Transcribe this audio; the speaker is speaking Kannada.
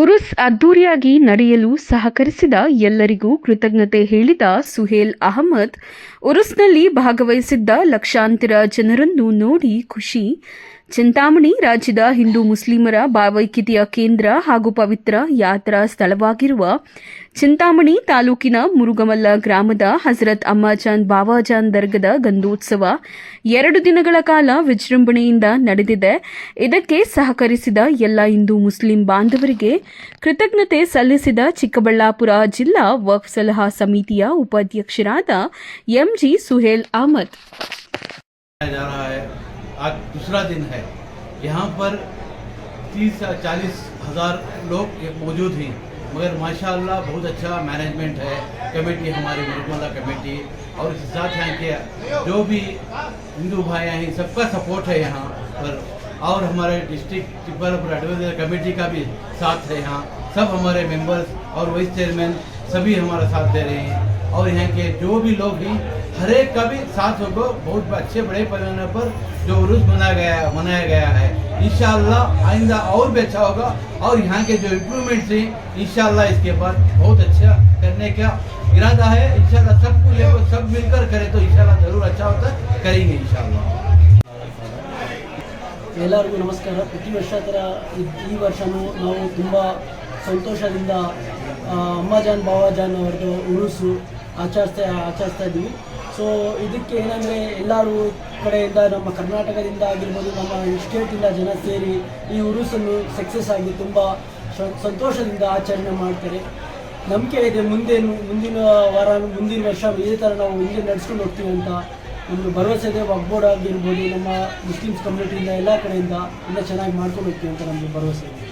ಉರುಸ್ ಅದ್ದೂರಿಯಾಗಿ ನಡೆಯಲು ಸಹಕರಿಸಿದ ಎಲ್ಲರಿಗೂ ಕೃತಜ್ಞತೆ ಹೇಳಿದ ಸುಹೇಲ್ ಅಹಮದ್. ಉರುಸ್ನಲ್ಲಿ ಭಾಗವಹಿಸಿದ್ದ ಲಕ್ಷಾಂತರ ಜನರನ್ನು ನೋಡಿ ಖುಷಿ. ಚಿಂತಾಮಣಿ ರಾಜ್ಯದ ಹಿಂದೂ ಮುಸ್ಲಿಮರ ಭಾವೈಕ್ಯತೆಯ ಕೇಂದ್ರ ಹಾಗೂ ಪವಿತ್ರ ಯಾತ್ರಾ ಸ್ಥಳವಾಗಿರುವ ಚಿಂತಾಮಣಿ ತಾಲೂಕಿನ ಮುರುಗಮಲ್ಲ ಗ್ರಾಮದ ಹಜರತ್ ಅಮ್ಮಾಜಾನ್ ಬಾವಾಜಾನ್ ದರ್ಗದ ಗಂಧೋತ್ಸವ ಎರಡು ದಿನಗಳ ಕಾಲ ವಿಜೃಂಭಣೆಯಿಂದ ನಡೆದಿದೆ. ಇದಕ್ಕೆ ಸಹಕರಿಸಿದ ಎಲ್ಲ ಹಿಂದೂ ಮುಸ್ಲಿಂ ಬಾಂಧವರಿಗೆ ಕೃತಜ್ಞತೆ ಸಲ್ಲಿಸಿದ ಚಿಕ್ಕಬಳ್ಳಾಪುರ ಜಿಲ್ಲಾ ವಕ್ ಸಲಹಾ ಸಮಿತಿಯ ಉಪಾಧ್ಯಕ್ಷರಾದ ಎಂಜಿ ಸುಹೇಲ್ ಅಹಮದ್. आज दूसरा दिन है। यहाँ पर तीस से चालीस हज़ार लोग मौजूद हैं। मगर माशाल्लाह बहुत अच्छा मैनेजमेंट है। कमेटी हमारी मुरमला कमेटी। और इसके साथ यहाँ के जो भी हिंदू भाई हैं सबका सपोर्ट है यहाँ पर। और हमारे डिस्ट्रिक्ट चिकबलपुर एडवाइजर कमेटी का भी साथ है यहाँ। सब हमारे मेंबर्स और वाइस चेयरमैन सभी हमारा साथ दे रहे हैं। और यहाँ के जो भी लोग हैं हर एक का भी साथ होकर बहुत अच्छे बड़े पैमाने पर जो उर्स मनाया गया मनाया गया है इंशाल्लाह आइंदा और भी अच्छा होगा और यहाँ के जो इम्प्रूवमेंट्स हैं इंशाल्लाह इसके बाद बहुत अच्छा करने का इरादा है इंशाल्लाह सबको लेकर सब मिलकर करें तो इंशाल्लाह जरूर अच्छा होता है करेंगे इंशाल्लाह ಎಲ್ಲರಿಗೂ ನಮಸ್ಕಾರ ಪ್ರತಿ ವರ್ಷ ಥರ ಇದ್- ಈ ವರ್ಷವೂ ನಾವು ತುಂಬ ಸಂತೋಷದಿಂದ ಆ, ಅಮ್ಮಾಜಾನ್ ಬಾವಾಜಾನ್ ಅವ್ರದ್ದು ಉರುಸು ಆಚರಿಸ್ತಾ ಆಚರಿಸ್ತಾ ಇದ್ದೀವಿ ಸೊ ಇದಕ್ಕೆ ಏನಂದರೆ ಎಲ್ಲರೂ ಕಡೆಯಿಂದ ನಮ್ಮ ಕರ್ನಾಟಕದಿಂದ ಆಗಿರ್ಬೋದು, ನಮ್ಮ ಸ್ಟೇಟಿಂದ ಜನ ಸೇರಿ ಈ ಉರುಸನ್ನು ಸಕ್ಸಸ್ ಆಗಿ ತುಂಬ ಸಂತೋಷದಿಂದ ಆಚರಣೆ ಮಾಡ್ತಾರೆ. ನಂಬಿಕೆ ಇದೆ ಮುಂದೆ ಮುಂದಿನ ವಾರ, ಮುಂದಿನ ವರ್ಷ ಇದೇ ಥರ ನಾವು ಮುಂದೆ ನಡೆಸ್ಕೊಂಡು ಹೋಗ್ತೀವಿ ಅಂತ ನಮ್ಮದು ಭರವಸೆ ಇದೆ. ಒಗ್ಬೋರ್ಡ್ ಆಗಿರ್ಬೋದು, ನಮ್ಮ ಮುಸ್ಲಿಮ್ಸ್ ಕಮ್ಯುನಿಟಿಯಿಂದ ಎಲ್ಲ ಕಡೆಯಿಂದ ಎಲ್ಲ ಚೆನ್ನಾಗಿ ಮಾಡ್ಕೊಂಡು ಹೋಗ್ತೀವಿ ಅಂತ ನಮಗೆ ಭರವಸೆ ಇದೆ.